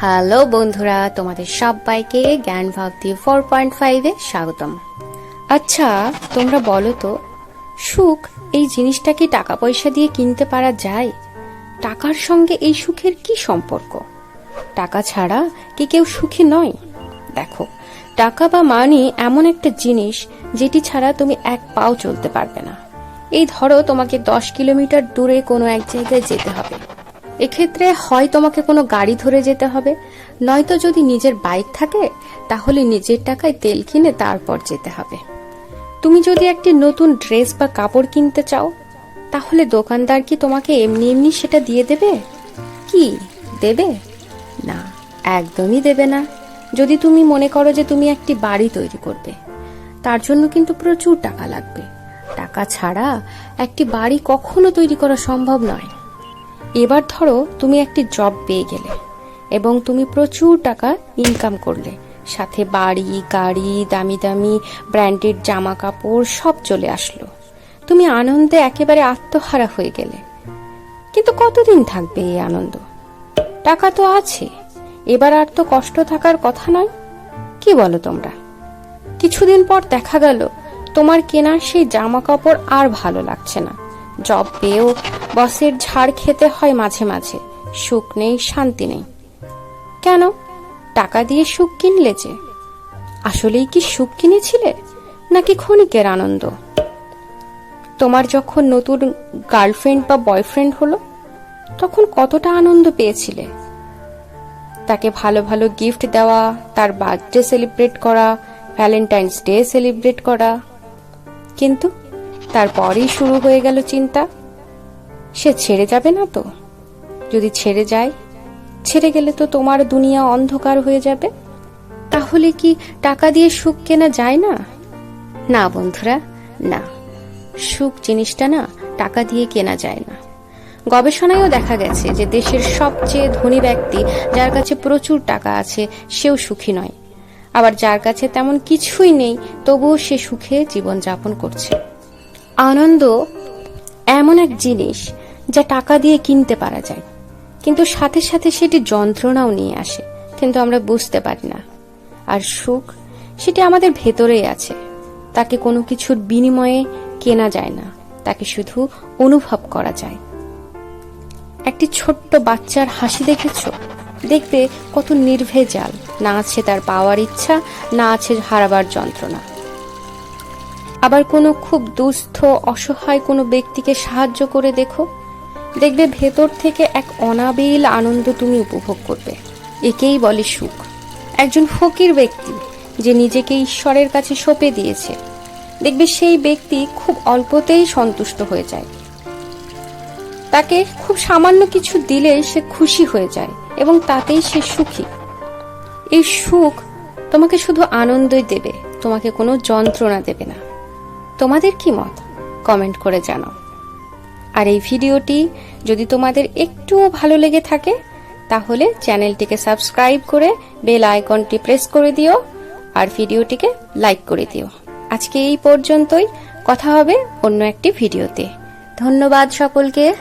Hello বন্ধুরা, তোমাদের সবাইকে জ্ঞান ভক্তি ফোর পয়েন্ট ফাইভে স্বাগতম। আচ্ছা তোমরা বলো তো, সুখ এই জিনিসটা কি টাকা পয়সা দিয়ে কিনতে পারা যায়? টাকার সঙ্গে এই সুখের কি সম্পর্ক? টাকা ছাড়া কি কেউ সুখী নয়? দেখো, টাকা বা মানি এমন একটা জিনিস যেটি ছাড়া তুমি এক পাও চলতে পারবে না। এই ধরো, তোমাকে দশ কিলোমিটার দূরে কোনো এক জায়গায় যেতে হবে। এক্ষেত্রে হয় তোমাকে কোনো গাড়ি ধরে যেতে হবে। নয়তো যদি নিজের বাইক থাকে, তাহলে নিজের টাকায় তেল কিনে তারপর যেতে হবে। তুমি যদি একটি নতুন ড্রেস বা কাপড় কিনতে চাও, তাহলে দোকানদার কি তোমাকে এমনি এমনি সেটা দিয়ে দেবে? কি, দেবে? না, একদমই দেবে না। যদি তুমি মনে করো যে তুমি একটি বাড়ি তৈরি করবে, তার জন্য কিন্তু প্রচুর টাকা লাগবে। টাকা ছাড়া একটি বাড়ি কখনো তৈরি করা সম্ভব নয়। এবার ধরো তুমি একটি জব পেয়ে গেলে এবং তুমি প্রচুর টাকা ইনকাম করলে। সাথে বাড়ি, গাড়ি, দামি দামি ব্র্যান্ডেড জামা কাপড় সব চলে আসলো। তুমি আনন্দে একেবারে আত্মহারা হয়ে গেলে। কিন্তু কতদিন থাকবে এই আনন্দ? টাকা তো আছে। এবার আর তো কষ্ট থাকার কথা নয়। কি বলো তোমরা? কিছুদিন পর দেখা গেল, তোমার কেনা সেই জামা কাপড় আর ভালো লাগছে না। জব পেয়েও বসের ঝাড় খেতে হয় মাঝে মাঝে। সুখ নেই, শান্তি নেই। কেন? টাকা দিয়ে সুখ কিনলে যে। আসলেই কি সুখ কিনেছিলে? নাকি ক্ষণিকের আনন্দ? তোমার যখন নতুন গার্লফ্রেন্ড বা বয়ফ্রেন্ড হলো, তখন কতটা আনন্দ পেয়েছিলে? তাকে ভালো ভালো গিফট দেওয়া, তার বার্থডে সেলিব্রেট করা, ভ্যালেন্টাইন্স ডে সেলিব্রেট করা। কিন্তু তারপরেই শুরু হয়ে গেল চিন্তা। সে ছেড়ে যাবে না তো? যদি ছেড়ে যায়, ছেড়ে গেলে তো তোমার দুনিয়া অন্ধকার হয়ে যাবে। তাহলে কি টাকা দিয়ে সুখ কেনা যায় না? না বন্ধুরা, না। সুখ জিনিসটা না টাকা দিয়ে কেনা যায় না। গবেষণায়ও দেখা গেছে যে দেশের সবচেয়ে ধনী ব্যক্তি যার কাছে প্রচুর টাকা আছে, সেও সুখী নয়। আবার যার কাছে তেমন কিছুই নেই, তবুও সে সুখে জীবনযাপন করছে। আনন্দ এমন এক জিনিস যা টাকা দিয়ে কিনতে পারা যায়। কিন্তু সাথে সাথে সেটি যন্ত্রণাও নিয়ে আসে, কিন্তু আমরা বুঝতে পারি না। আর সুখ, সেটি আমাদের ভেতরেই আছে। তাকে কোনো কিছুর বিনিময়ে কেনা যায় না, তাকে শুধু অনুভব করা যায়। একটি ছোট্ট বাচ্চার হাসি দেখেছ? দেখবে কত নির্ভেজাল। না আছে তার পাওয়ার ইচ্ছা, না আছে হারাবার যন্ত্রণা। আবার কোনো খুব দুস্থ, অসহায় কোনো ব্যক্তিকে সাহায্য করে দেখো। দেখবে ভেতর থেকে এক অনাবিল আনন্দ তুমি উপভোগ করবে। একেই বলে সুখ। একজন ফকির ব্যক্তি যে নিজেকে ঈশ্বরের কাছে সঁপে দিয়েছে, দেখবে সেই ব্যক্তি খুব অল্পতেই সন্তুষ্ট হয়ে যায়। তাকে খুব সামান্য কিছু দিলে সে খুশি হয়ে যায় এবং তাতেই সে সুখী। এই সুখ তোমাকে শুধু আনন্দই দেবে, তোমাকে কোনো যন্ত্রণা দেবে না। তোমাদের কি মত? কমেন্ট করে জানাও। আর এই ভিডিওটি যদি তোমাদের একটুও ভালো লেগে থাকে, তাহলে চ্যানেলটিকে সাবস্ক্রাইব করে বেল আইকনটি প্রেস করে দিও আর ভিডিওটিকে লাইক করে দিও। আজকে এই পর্যন্তই। কথা হবে অন্য একটি ভিডিওতে। ধন্যবাদ সকলকে।